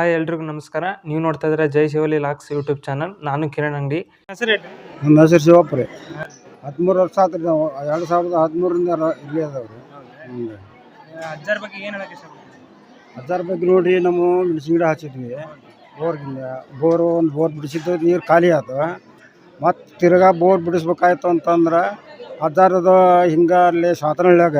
Hi ಎಲ್ರಿಗೂ ನಮಸ್ಕಾರ. ನೀವು ನೋಡ್ತಾ ಇದ್ರೆ ಜೈ ಶಿವಲಿ ಲಾಕ್ಸ್ ಯೂಟ್ಯೂಬ್ ಚಾನಲ್. ನಾನು ಕಿರಣ್ ಅಂಗಡಿ. ಹೆಸರು ನಮ್ಮ ಹೆಸರು ಶಿವಪ್ಪ ರೀ ಹದಿಮೂರು ವರ್ಷ ಆತ್ರಿ ನಾವು. ಎರಡು ಸಾವಿರದ ಹದಿಮೂರರಿಂದ ರ- ಇಲ್ಲೇ ಅದಾವ್ರಿ ಹ್ಞೂ ಅಜ್ಜಾರ ಬಗ್ಗೆ ಏನು ಹೇಳಕ್ಕೆ ಬಗ್ಗೆ ನೋಡ್ರಿ ನಮ್ಮ ಮೆಣಸಿನ ಗಿಡ ಹಚ್ಚಿದ್ವಿ. ಬೋರ್ಗಿಂದ. ಬೋರು ಒಂದು ಬೋರ್ ಬಿಡಿಸಿದ್ದು ನೀರು ಖಾಲಿ ಆಯ್ತು ಮತ್ತು ತಿರ್ಗಾ ಬೋರ್ ಬಿಡಿಸ್ಬೇಕಾಯ್ತು ಅಂತಂದ್ರೆ ಹಜಾರದ ಹಿಂಗೆ ಅಲ್ಲಿ ಸಾತನಹಳ್ಳ್ಯಾಗ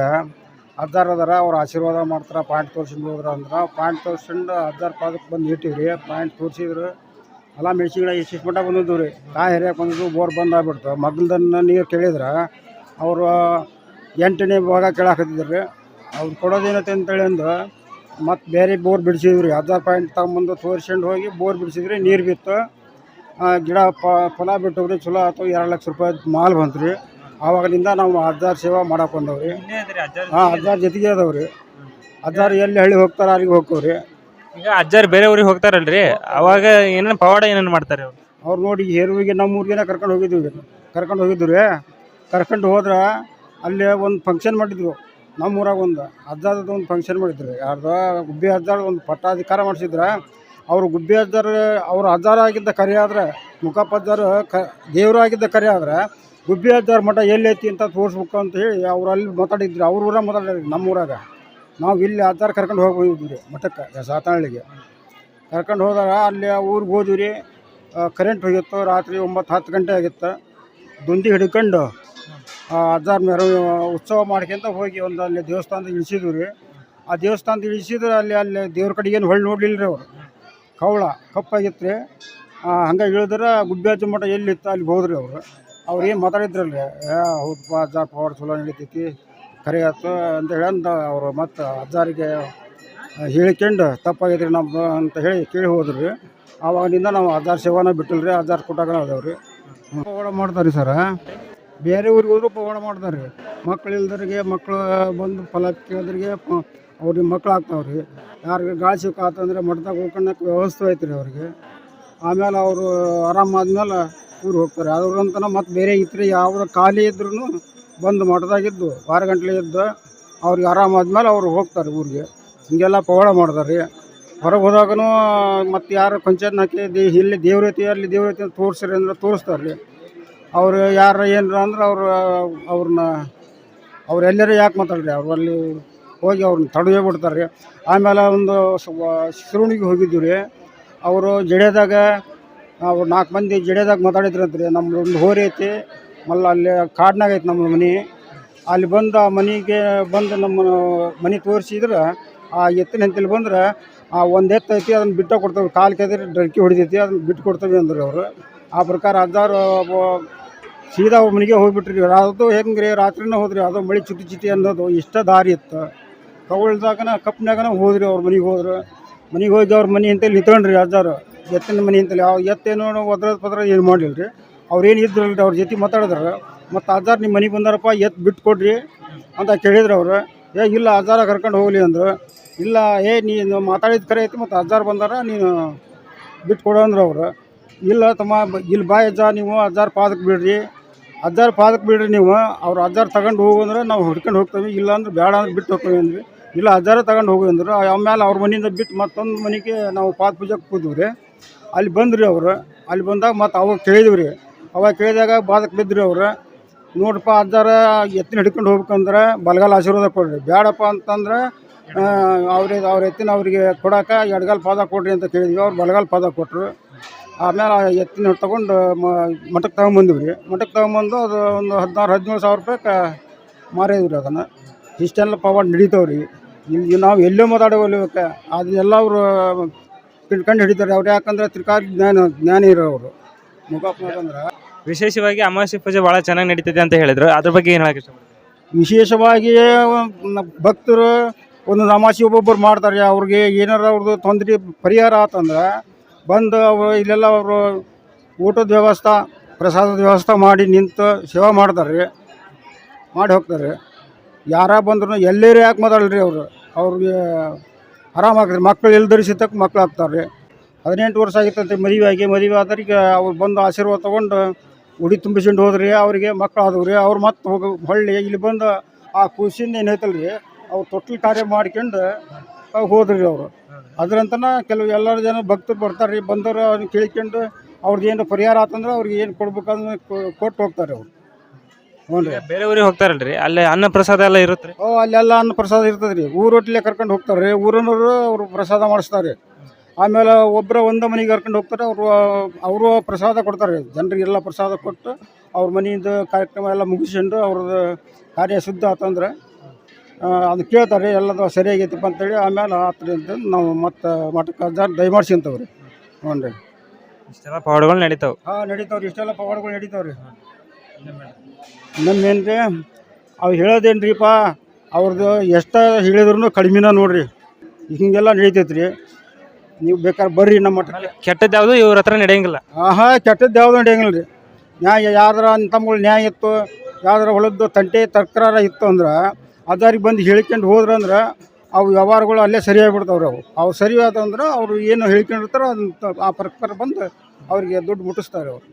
ಹಜಾರ್ ಅದರ, ಅವ್ರು ಆಶೀರ್ವಾದ ಮಾಡ್ತಾರೆ, ಪಾಯಿಂಟ್ ತೋರ್ಸ್ಕೊಂಡು ಹೋದ್ರ ಅಂದ್ರೆ, ಪಾಯಿಂಟ್ ತೋರ್ಸ್ಕೊಂಡು ಅದರ ಪಾದಕ್ಕೆ ಬಂದು ಇಟ್ಟಿವ್ರಿ, ಪಾಯಿಂಟ್ ತೋರಿಸಿದ್ರು. ಎಲ್ಲ ಮೆಣಸಿನ ಗಿಡ ಇಷ್ಟಿಷ್ಟು ಮಟ್ಟ ಬಂದಿದ್ದು ರೀ ಕಾಯಿ ಹರಿಯಕ್ಕೆ ಬಂದಿದ್ದು ಬೋರ್ ಬಂದ್ ಆಗ್ಬಿಡ್ತು. ಮಗ್ಲದನ್ನ ನೀರು ಕೇಳಿದ್ರೆ, ಅವರು ಎಂಟನೇ ಭಾಗ ಕೇಳಾಕತ್ತಿದ್ರು. ರೀ ಅವ್ರು ಕೊಡೋದೇನೈತೆ ಅಂತೇಳಿ ಅಂದ್ರೆ, ಮತ್ತು ಬೇರೆ ಬೋರ್ ಬಿಡಿಸಿದ್ರು ರೀ ಹಜಾರ್ ಪಾಯಿಂಟ್ ತಗೊಂಬಂದು ತೋರಿಸ್ಕೊಂಡು ಹೋಗಿ ಬೋರ್ ಬಿಡಿಸಿದ್ರಿ, ನೀರು ಬಿತ್ತು. ಗಿಡ ಪ, ಫಲ ಬಿಟ್ಟವ್ರಿ ಚಲೋ ಆಯ್ತು ಎರಡು ಲಕ್ಷ ರೂಪಾಯಿ ಮಾಲು ಬಂತು ರೀ ಆವಾಗಲಿಂದ ನಾವು ಅಜ್ಜಾರ್ ಸೇವಾ ಮಾಡಕ್ಕೆ ಬಂದವ್ರಿ ಅಜ್ಜಾರ ಹಾಂ ಹಜಾರ್ ಜೊತೆಗೆ ಅದಾವ್ರಿ ಅಜ್ಜಾರ್ ಎಲ್ಲಿ ಹಳ್ಳಿ ಹೋಗ್ತಾರ ಅಲ್ಲಿಗೆ ಹೋಗ್ತವ್ರಿ. ಈಗ ಅಜ್ಜಾರ್ ಬೇರೆ ಊರಿಗೆ ಹೋಗ್ತಾರಲ್ರಿ? ಅವಾಗ ಏನೇನು ಪವಾಡ ಏನೇನು ಮಾಡ್ತಾರೆ ಅವ್ರು? ಅವ್ರು ನೋಡಿ ಹೇರುವಿಗೆ ನಮ್ಮ ಊರಿಗೆನೇ ಕರ್ಕೊಂಡು ಹೋಗಿದ್ವಿ ಕರ್ಕೊಂಡು ಹೋಗಿದ್ವಿ. ರೀ ಕರ್ಕೊಂಡು ಹೋದ್ರೆ ಅಲ್ಲಿ ಒಂದು ಫಂಕ್ಷನ್ ಮಾಡಿದ್ರು. ನಮ್ಮ ಊರಾಗ ಒಂದು. ಅಜ್ಜಾರದ ಒಂದು ಫಂಕ್ಷನ್ ಮಾಡಿದ್ರು. ಯಾರ್ದೋ ಗುಬ್ಬಿ ಹಜಾರ ಒಂದು ಪಟ್ಟಾಧಿಕಾರ ಮಾಡಿಸಿದ್ರ. ಅವರು ಗುಬ್ಬಿ ಅಜ್ಜಾರ ಅವ್ರ ಅಜ್ಜಾರ ಆಗಿದ್ದ ಕರೆ ಆದ್ರೆ ಮುಖಪ್ಪ ಅಜ್ಜಾರು ಕ ದೇವರು ಆಗಿದ್ದ ಕರೆ ಆದ್ರೆ ಗುಬ್ಬಿ ಹಜಾರ್ ಮಠ ಎಲ್ಲೈತಿ ಅಂತ ತೋರಿಸ್ಬೇಕು ಅಂತ ಹೇಳಿ ಅವ್ರು ಅಲ್ಲಿ ಮಾತಾಡಿದ್ರು. ಅವ್ರ ಊರಾಗ ಮಾತಾಡಿದ್ರು ನಮ್ಮ ಊರಾಗ. ನಾವು ಇಲ್ಲಿ ಹಜಾರ್ ಕರ್ಕೊಂಡು ಹೋಗಿ ಹೋಗಿದ್ವಿ ಮಠಕ್ಕೆ ಸಾತಾಳಿಗೆ ಕರ್ಕೊಂಡು ಹೋದಾಗ ಅಲ್ಲಿ ಊರಿಗೆ ಹೋದ್ವಿ ಕರೆಂಟ್ ಹೋಗಿತ್ತು, ರಾತ್ರಿ ಒಂಬತ್ತು ಹತ್ತು ಗಂಟೆ ಆಗಿತ್ತು. ದುಂದಿ ಹಿಡ್ಕೊಂಡು ಹಜಾರ್ ಮೇರ ಉತ್ಸವ ಮಾಡ್ಕೊಂತ ಹೋಗಿ ಒಂದು ಅಲ್ಲಿ ದೇವಸ್ಥಾನದ ಇಳಿಸಿದ್ವಿ ರೀ. ಆ ದೇವಸ್ಥಾನದ ಇಳಿಸಿದ್ರೆ ಅಲ್ಲಿ ಅಲ್ಲಿ ದೇವ್ರ ಏನು ಹೊಳ್ಳಿ ನೋಡಲಿಲ್ಲ ರೀ ಅವರು. ಕವಳ ಕಪ್ಪಾಗಿತ್ತು ರೀ. ಹಂಗೆ ಇಳಿದ್ರೆ ಗುಬ್ಬ್ಯಾಜ ಮಠ ಎಲ್ಲಿತ್ತು ಅಲ್ಲಿಗೆ ಹೋದ್ರಿ ಅವರು. ಅವ್ರು ಏನು ಮಾತಾಡಿದ್ರಲ್ರಿ ಏ, ಹೌದಪ್ಪ, ಅಜ್ಜಾರ ಪವರ್ ಚಲೋ ನಡೀತೈತಿ ಕರೆ ಆಯ್ತು ಅಂತ ಹೇಳಿ ಅಂದ ಅವರು. ಮತ್ತು ಅಜ್ಜಾರಿಗೆ ಹೇಳಿಕೊಂಡು ತಪ್ಪಾಗಿದ್ರಿ ನಮ್ಮ ಅಂತ ಹೇಳಿ ಕೇಳಿ ಹೋದ್ರಿ ಆವಾಗಿನಿಂದ ನಾವು ಅಜ್ಜಾರ ಸೇವಾನ ಬಿಟ್ಟಿಲ್ಲ ರೀ. ಅಜ್ಜಾರ ಕೊಟ್ಟಾಗ ಪವಾಡ ಮಾಡ್ತಾರೆ ಸರ. ಬೇರೆ ಊರಿಗೆ ಹೋದ್ರು ಪವಾಡ ಮಾಡ್ತಾರೆ ರೀ. ಮಕ್ಳು ಇಲ್ದರಿಗೆ ಮಕ್ಕಳು ಬಂದು ಫಲ ಕೇಳಿದ್ರಿಗೆ ಅವ್ರಿಗೆ ಮಕ್ಳು ಆಗ್ತಾವ್ರಿ ಯಾರಿಗೆ ಗಾಳಿ ಸಿಕ್ಕ ಆತಂದ್ರೆ ಮಠದಾಗ ಉಳ್ಕೊಳಕ್ಕೆ ವ್ಯವಸ್ಥೆ ಐತ್ರಿ ಅವ್ರಿಗೆ. ಆಮೇಲೆ ಅವರು ಆರಾಮಾದ್ಮೇಲೆ ಊರು ಹೋಗ್ತಾರೆ. ಅದ್ರಂತನ ಮತ್ತು ಬೇರೆ ಇದ್ರೆ ಯಾವ ಖಾಲಿ ಇದ್ರೂ ಬಂದು ಮಠದಾಗಿದ್ದು, ವಾರ ಗಂಟ್ಲೆ ಇದ್ದು ಅವ್ರಿಗೆ ಆರಾಮಾದ್ಮೇಲೆ ಅವ್ರು ಹೋಗ್ತಾರೆ ಊರಿಗೆ. ಹಿಂಗೆಲ್ಲ ಪವಾಡ ಮಾಡ್ತಾರೆ ರೀ ಹೊರಗೆ ಹೋದಾಗನು ಮತ್ತು ಯಾರು ಪಂಚಾಯತ್ ಹಾಕಿ ದೇ ಇಲ್ಲಿ ದೇವ್ರೈತಿ, ಅಲ್ಲಿ ದೇವ್ರೈತಿ ಅಂತ ತೋರಿಸ್ರಿ ಅಂದ್ರೆ ತೋರಿಸ್ತಾರೆ ರೀ ಅವ್ರು ಯಾರು ಏನರ ಅಂದ್ರೆ ಅವರು ಅವ್ರನ್ನ ಅವ್ರು ಎಲ್ಲರೂ ಯಾಕೆ ಮಾತಾಡ್ರಿ? ಅವ್ರು ಅಲ್ಲಿ ಹೋಗಿ ಅವ್ರನ್ನ ತಡವೇ ಬಿಡ್ತಾರೆ ರೀ ಆಮೇಲೆ ಒಂದು ಶಿರುಣಿಗೆ ಹೋಗಿದ್ವಿ ರೀ. ಅವರು ಜಡ್ಯದಾಗ ಅವ್ರು ನಾಲ್ಕು ಮಂದಿ ಜಿಡೇದಾಗ ಮಾತಾಡಿದ್ರಂತ್ರಿ. ನಮ್ದು ಒಂದು ಹೋರಿ ಐತಿ, ಮಲ್ಲ ಅಲ್ಲಿ ಕಾಡ್ನಾಗ ಐತಿ ನಮ್ಮ ಮನೆ. ಅಲ್ಲಿ ಬಂದು ಆ ಮನೆಗೆ ಬಂದು ನಮ್ಮ ಮನೆ ತೋರಿಸಿದ್ರೆ, ಆ ಎತ್ತಿನ ಹಂತಲ್ಲಿ ಬಂದ್ರೆ, ಆ ಒಂದು ಎತ್ತು ಐತಿ, ಅದನ್ನು ಬಿಟ್ಟ ಕೊಡ್ತೇವೆ. ಕಾಲು ಕೆದ್ರೆ ಡರ್ಕಿ ಹೊಡಿತೈತಿ ಅದನ್ನು ಬಿಟ್ಟು ಕೊಡ್ತೇವೆ ಅಂದ್ರಿ ಅವರು. ಆ ಪ್ರಕಾರ ಅದಾರು ಸೀದಾ ಮನೆಗೆ ಹೋಗ್ಬಿಟ್ರಿ. ಅದು ಹೆಂಗೆ ರೀ ರಾತ್ರಿನೇ ಹೋದ್ರಿ, ಅದು ಮಳೆ ಚಿಟಿ ಚಿಟಿ ಅನ್ನೋದು ಇಷ್ಟ ದಾರಿ ಇತ್ತು. ಕವಳ್ದಾಗನ ಕಪ್ನಾಗನ ಹೋದ್ರಿ ಅವ್ರ ಮನೆಗೆ ಹೋದ್ರು. ಮನೆಗೆ ಹೋಗಿ ಅವ್ರ ಮನೆ ಅಂತೇಳಿ ನಿಂತ್ಕೊಂಡ್ರಿ ಹಜಾರು. ಎತ್ತಿನ ಮನೆ ಅಂತೇಳಿ ಯಾವ ಎತ್ತೇನೋ ಒದ್ರದ ಪದ್ರ ಏನು ಮಾಡಲಿಲ್ಲ ರೀ ಅವ್ರು ಏನು ರೀ ಅವ್ರ ಜೊತೆ ಮಾತಾಡಿದ್ರು. ಮತ್ತು ಆಧಾರ್ ನಿಮ್ಮ ಮನೆಗೆ ಬಂದಾರಪ್ಪ, ಎತ್ತು ಬಿಟ್ಟು ಕೊಡ್ರಿ ಅಂತ ಕೇಳಿದ್ರು ಅವರು. ಏ, ಇಲ್ಲ ಆಧಾರ ಕರ್ಕೊಂಡು ಹೋಗಲಿ ಅಂದ್ರೆ. ಇಲ್ಲ, ಏ, ನೀನು ಮಾತಾಡಿದ ಕರೆ ಐತಿ ಮತ್ತು ಆಧಾರ್ ಬಂದಾರ, ನೀನು ಬಿಟ್ಟು ಕೊಡು ಅಂದ್ರೆ ಅವರು. ಇಲ್ಲ, ತಮ್ಮ ಇಲ್ಲಿ ಬಾಯ್ ಅಜ್ಜ ನೀವು ಹಜಾರ್ ಪಾದಕ್ಕೆ ಬಿಡ್ರಿ ಹಜಾರ್ ಪಾದಕ್ಕೆ ಬಿಡ್ರಿ ನೀವು. ಅವ್ರು ಹಜಾರ್ ತಗೊಂಡು ಹೋಗು ಅಂದ್ರೆ ನಾವು ಹುಡ್ಕೊಂಡು ಹೋಗ್ತೇವೆ. ಇಲ್ಲ ಅಂದ್ರೆ ಬೇಡ ಅಂದ್ರೆ ಬಿಟ್ಟು ಹೋಗ್ತೇವೆ ಅಂದ್ವಿ. ಇಲ್ಲ ಹಜಾರ ತಗೊಂಡು ಹೋಗು ಅಂದ್ರೆ. ಆಮೇಲೆ ಅವ್ರ ಮನೆಯಿಂದ ಬಿಟ್ಟು ಮತ್ತೊಂದು ಮನೆಗೆ ನಾವು ಪಾದ ಪೂಜೆಗೆ ಕೂದ್ವಿ ರೀ. ಅಲ್ಲಿ ಬಂದ್ರಿ ಅವರು. ಅಲ್ಲಿ ಬಂದಾಗ ಮತ್ತು ಅವಾಗ ಕೇಳಿದ್ವಿ ರೀ. ಅವಾಗ ಕೇಳಿದಾಗ ಬಾದಕ್ಕೆ ಬಿದ್ದರು ಅವರು. ನೋಡಪ್ಪ ಅದರ ಎತ್ತಿನ ಹಿಡ್ಕೊಂಡು ಹೋಗ್ಬೇಕಂದ್ರೆ ಬಲಗಾಲ ಆಶೀರ್ವಾದ ಕೊಡ್ರಿ. ಬೇಡಪ್ಪ ಅಂತಂದ್ರೆ ಅವ್ರಿಗೆ ಅವ್ರ ಎತ್ತಿನ ಅವರಿಗೆ ಕೊಡೋಕೆ ಎಡಗಾಲ ಪಾದ ಕೊಡ್ರಿ ಅಂತ ಕೇಳಿದ್ವಿ. ಅವ್ರು ಬಲಗಾಲ ಪಾದ ಕೊಟ್ಟರು ಆಮೇಲೆ ಆ ಎತ್ತಿನ ತೊಗೊಂಡು ಮಠಕ್ಕೆ ತಗೊಂಬಂದಿವಿ ರೀ. ಮಠಕ್ಕೆ ತಗೊಂಬಂದು ಅದು ಒಂದು ಹದಿನಾರು, ಹದಿನೇಳು ಸಾವಿರ ರೂಪಾಯಿಗೆ ಮಾರಿದ್ವಿ ಅದನ್ನು. ಇಷ್ಟೆಲ್ಲ ಪವಾಡ ನಡೀತಾವೆ ರೀ. ಇಲ್ಲಿ ನಾವು ಎಲ್ಲೋ ಮಾತಾಡೋಲ್ಬೇಕ ಅದನ್ನೆಲ್ಲ ಅವರು ತಿಳ್ಕೊಂಡು ಹಿಡಿತಾರೆ ಅವ್ರು. ಯಾಕಂದ್ರೆ ತ್ರಿಕಾಲ ಜ್ಞಾನ ಜ್ಞಾನ ಇರೋರು ಮುಖಪ್ಪ ಅಂದ್ರೆ ವಿಶೇಷವಾಗಿ ಅಮಾವಾಸ್ಯೆ ಪೂಜೆ ಭಾಳ ಚೆನ್ನಾಗಿ ನಡೀತದೆ ಅಂತ ಹೇಳಿದ್ರು. ಅದ್ರ ಬಗ್ಗೆ ಏನು ಹೇಳಕ್ಕೆ ವಿಶೇಷವಾಗಿ ಭಕ್ತರು ಒಂದು ಅಮಾವಾಸ್ಯ ಒಬ್ಬೊಬ್ಬರು ಮಾಡ್ತಾರೆ. ಅವ್ರಿಗೆ ಏನಾರ ಅವ್ರದ್ದು ತೊಂದರೆ ಪರಿಹಾರ ಆತಂದ್ರೆ ಬಂದು ಅವರು ಇಲ್ಲೆಲ್ಲ ಅವರು ಊಟದ ವ್ಯವಸ್ಥೆ ಪ್ರಸಾದದ ವ್ಯವಸ್ಥೆ ಮಾಡಿ ನಿಂತು ಸೇವೆ ಮಾಡ್ತಾರೆ. ರೀ ಮಾಡಿ ಹೋಗ್ತಾರೆ. ಯಾರ ಬಂದ್ರು ಎಲ್ಲೇರು ಯಾಕೆ ಮಾತಾಡಲ್ರಿ ಅವರು? ಅವ್ರಿಗೆ ಆರಾಮಾಗ್ರಿ. ಮಕ್ಕಳು ಎಲ್ದರಿ ತಕ್ಕ ಮಕ್ಳು ಆಗ್ತಾರೆ ಹದಿನೆಂಟು ವರ್ಷ ಆಗಿತ್ತಂತೆ ಮದುವೆ ಆಗಿ ಮದುವೆ ಆದರಿಗೆ ಅವ್ರು ಬಂದು ಆಶೀರ್ವಾದ ತೊಗೊಂಡು ಉಡಿ ತುಂಬಿಸ್ಕೊಂಡು ಹೋದ್ರಿ. ಅವರಿಗೆ ಮಕ್ಕಳು ರೀ ಅವ್ರು ಮತ್ತೆ ಹೋಗಿ ಹೊಳ್ಳಿ, ಇಲ್ಲಿ ಬಂದು ಆ ಖುಷಿಯಿಂದ ಏನು ಐತಲ್ಲ ರೀ ಅವ್ರು ತೊಟ್ಲು ಕಾರ್ಯ ಮಾಡ್ಕೊಂಡು ಹೋದ್ರಿ ಅವರು. ಅದ್ರಂತನ ಕೆಲವು ಎಲ್ಲರೂ ಜನ ಭಕ್ತರು ಬರ್ತಾರೆ ರೀ ಬಂದವರು ಅವ್ರನ್ನ ಕೇಳ್ಕೊಂಡು ಅವ್ರದ್ದು ಏನು ಪರಿಹಾರ ಆತಂದ್ರೆ ಅವ್ರಿಗೆ ಏನು ಕೊಡ್ಬೇಕಂದ್ರೆ ಕೊಟ್ಟು ಹೋಗ್ತಾರೆ ಅವ್ರು. ಹ್ಞೂ ರೀ ಬೇರೆ ಊರಿಗೆ ಹೋಗ್ತಾರಲ್ರಿ? ಅಲ್ಲಿ ಅನ್ನ ಪ್ರಸಾದ ಎಲ್ಲ ಇರುತ್ತೆ ಓ ಅಲ್ಲೆಲ್ಲ ಅನ್ನ ಪ್ರಸಾದ ಇರ್ತದ್ರಿ. ರೀ ಊರೊಟ್ಟಿಲೆ ಕರ್ಕೊಂಡು ಹೋಗ್ತಾರೆ ರೀ ಊರಿನವರು ಅವರು ಪ್ರಸಾದ ಮಾಡಿಸ್ತಾರೆ ಆಮೇಲೆ ಒಬ್ಬರ ಒಂದು ಮನೆಗೆ ಕರ್ಕೊಂಡು ಹೋಗ್ತಾರೆ. ಅವರು ಅವರು ಪ್ರಸಾದ ಕೊಡ್ತಾರೆ ಜನರಿಗೆಲ್ಲ ಪ್ರಸಾದ ಕೊಟ್ಟು ಅವ್ರ ಮನೆಯಿಂದ ಕಾರ್ಯಕ್ರಮ ಎಲ್ಲ ಮುಗಿಸ್ಕೊಂಡು ಅವ್ರದ್ದು ಕಾರ್ಯ ಶುದ್ಧ ಆತಂದ್ರೆ ಅದು ಕೇಳ್ತಾರೆ ಎಲ್ಲದ ಸರಿಯಾಗೈತಪ್ಪ ಅಂತೇಳಿ. ಆಮೇಲೆ ಆತ್ರಿ ಅಂತ ನಾವು ಮತ್ತೆ ಮಠಕ್ಕೆ ಅಜ್ಜಾರ್ ದಯಮಾಡ್ಸ್ಕೊಂತವ್ರಿ ಹ್ಞೂ ರೀ ಇಷ್ಟೆಲ್ಲ ಪವಾಡಗಳು ನಡೀತಾವೆ. ಹಾಂ ನಡೀತಾವ್ರಿ. ಇಷ್ಟೆಲ್ಲ ಪವಾಡಗಳು ನಡೀತಾವ್ರಿ. ನಮ್ಮೇನು ರೀ ಅವು ಹೇಳೋದೇನು ರೀಪ ಅವ್ರದ್ದು ಎಷ್ಟು ಹೇಳಿದ್ರು ಕಡಿಮೆನ ನೋಡ್ರಿ. ಹಿಂಗೆಲ್ಲ ನಡೀತೈತೆ ರೀ ನೀವು ಬೇಕಾದ್ರೆ ಬರ್ರಿ ನಮ್ಮ ಹತ್ರ. ಕೆಟ್ಟದ್ದು ಯಾವುದು ಇವ್ರ ಹತ್ರ ನಡೆಯಂಗಿಲ್ಲ. ಆಹಾ ಕೆಟ್ಟದ್ದು ಯಾವುದು ನಡೆಯಂಗಿಲ್ಲ ರೀ ನ್ಯಾಯ ಯಾವ್ದಾರ ತಮ್ಮಗಳು ನ್ಯಾಯ ಇತ್ತು ಯಾವ್ದಾರ ಹೊಲದ್ದು ತಂಟೆ ತರ್ಕಾರ ಇತ್ತು ಅಂದ್ರೆ ಅದಾರಿಗೆ ಬಂದು ಹೇಳ್ಕೊಂಡು ಹೋದ್ರೆ ಅಂದ್ರೆ ಅವು ವ್ಯವಹಾರಗಳು ಅಲ್ಲೇ ಸರಿಯಾಗಿ ಸರಿಯಾಗಿಬಿಡ್ತಾವ್ರಿ ಅವು. ಅವು ಸರಿಯಾದ ಅಂದ್ರೆ ಅವರು ಏನು ಹೇಳ್ಕೊಂಡಿರ್ತಾರೋ ಅದನ್ನ ಆ ಪ್ರಕಾರ ಬಂದು ಅವರಿಗೆ ದುಡ್ಡು ಮುಟ್ಟಿಸ್ತಾರೆ ಅವರು.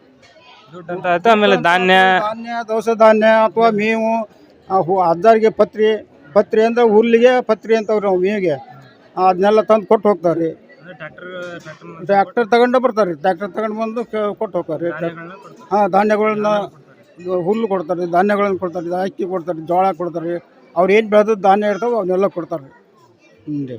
ದುಡ್ಡು ಅಂತ ಆಯ್ತು. ಆಮೇಲೆ ಧಾನ್ಯ. ಧಾನ್ಯ ದವಸ ಧಾನ್ಯ ಅಥವಾ ಮೇವು ಆ ಹೂ ಅಜ್ಜಾರಿಗೆ ಪತ್ರಿ ಪತ್ರಿ ಅಂದ್ರೆ ಹುಲ್ಲಿಗೆ ಪತ್ರಿ ಅಂತವ್ರಿ ನಾವು ಮೇವಿಗೆ ಅದನ್ನೆಲ್ಲ ತಂದು ಕೊಟ್ಟು ಹೋಗ್ತಾರೆ. ರೀ ಟ್ರ್ಯಾಕ್ಟರ್ ತಗೊಂಡು ಬರ್ತಾರೆ. ಟ್ರ್ಯಾಕ್ಟರ್ ತಗೊಂಡು ಬಂದು ಕ- ಕೊಟ್ಟು ಹೋಗ್ತಾರೆ. ಹಾಂ ಧಾನ್ಯಗಳನ್ನ ಇದು ಹುಲ್ಲು ಕೊಡ್ತಾರೆ ಧಾನ್ಯಗಳನ್ನ ಕೊಡ್ತಾರೆ ಅಕ್ಕಿ ಕೊಡ್ತಾರೆ ಜೋಳ ಕೊಡ್ತಾರೆ. ಅವ್ರು ಏನು ಬೆಳೆದ ಧಾನ್ಯ ಇರ್ತಾವೆ ಅವನ್ನೆಲ್ಲ ಕೊಡ್ತಾರೆ. ಹ್ಞೂ ರೀ.